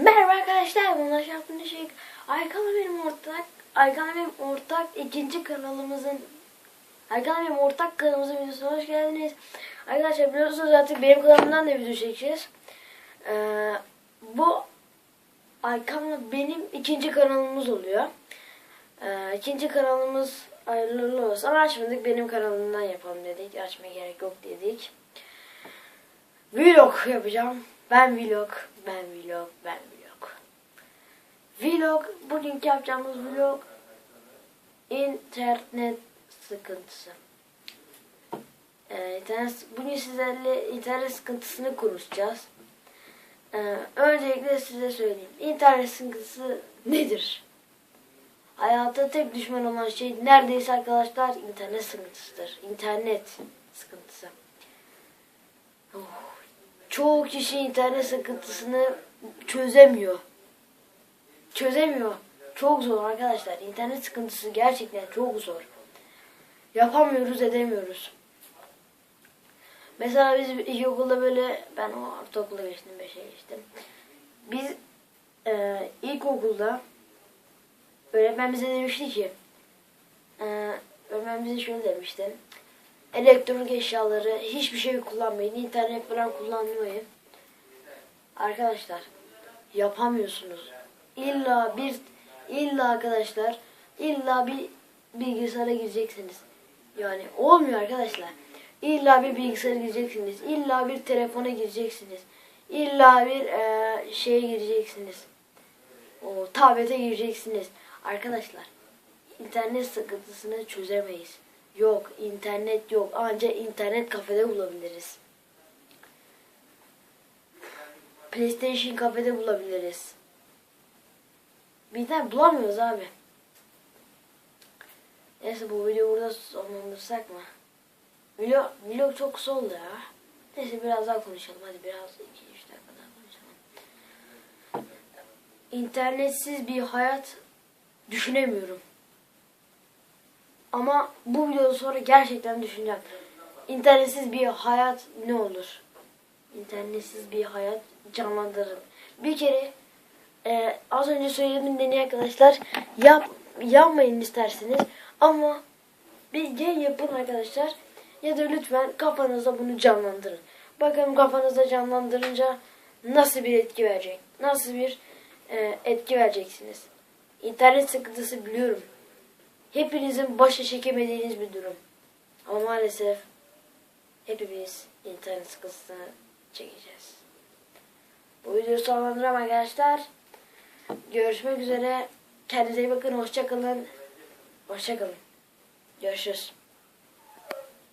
Merhaba arkadaşlar, bunlar şarkının şey. Aykan'la benim ortak, Aykan'la benim ortak ikinci kanalımızın Aykan'la benim ortak kanalımızın videosuna hoş geldiniz. Arkadaşlar biliyorsunuz artık benim kanalımdan da video çekeceğiz. Ee, bu Aykan'la benim ikinci kanalımız oluyor. Ee, ikinci kanalımız hayırlı olsun ama açmadık benim kanalımdan yapalım dedik. Açmaya gerek yok dedik. Vlog yapacağım. Ben vlog, ben vlog, ben vlog. Vlog, bugünkü yapacağımız vlog internet sıkıntısı. Ee, internet, bugün sizlerle internet sıkıntısını konuşacağız. Ee, öncelikle size söyleyeyim. İnternet sıkıntısı nedir? Hayatta tek düşman olan şey neredeyse arkadaşlar internet sıkıntısıdır. İnternet sıkıntısı. Oh. Çoğu kişi internet sıkıntısını çözemiyor. Çözemiyor. Çok zor arkadaşlar. İnternet sıkıntısı gerçekten çok zor. Yapamıyoruz, edemiyoruz. Mesela biz ilkokulda böyle, ben o ortaokula geçtim, beşe geçtim. Biz e, ilkokulda öğretmen bize demişti ki, e, öğretmen bize şöyle demişti. Elektronik eşyaları hiçbir şey kullanmayın, internet falan kullanmayın. Arkadaşlar yapamıyorsunuz. İlla bir illa arkadaşlar illa bir bilgisayara gireceksiniz. Yani olmuyor arkadaşlar. İlla bir bilgisayara gireceksiniz. İlla bir telefona gireceksiniz. İlla bir e, şeye gireceksiniz. O tablete gireceksiniz. Arkadaşlar internet sıkıntısını çözemeyiz. Yok internet yok. Ancak internet kafede bulabiliriz. PlayStation kafede bulabiliriz. Bir tane bulamıyoruz abi. Neyse bu videoyu burada sonlandırsak mı? Vlog, vlog çok kısa oldu ya. Neyse biraz daha konuşalım. Hadi biraz 2-3 dakika daha konuşalım. İnternetsiz bir hayat düşünemiyorum. Ama bu videodan sonra gerçekten düşüneceğim. İnternetsiz bir hayat ne olur? İnternetsiz bir hayat canlandırın. Bir kere e, az önce söylediğim deney arkadaşlar yap yapmayın isterseniz ama bir ya yapın arkadaşlar ya da lütfen kafanızda bunu canlandırın. Bakın kafanızda canlandırınca nasıl bir etki verecek? Nasıl bir e, etki vereceksiniz? İnternet sıkıntısı biliyorum. Hepinizin başa çekemediğiniz bir durum. Ama maalesef hepimiz internet sıkıntısını çekeceğiz. Bu videoyu sonlandıralım arkadaşlar. Görüşmek üzere. Kendinize iyi bakın. Hoşçakalın. Hoşçakalın. Görüşürüz.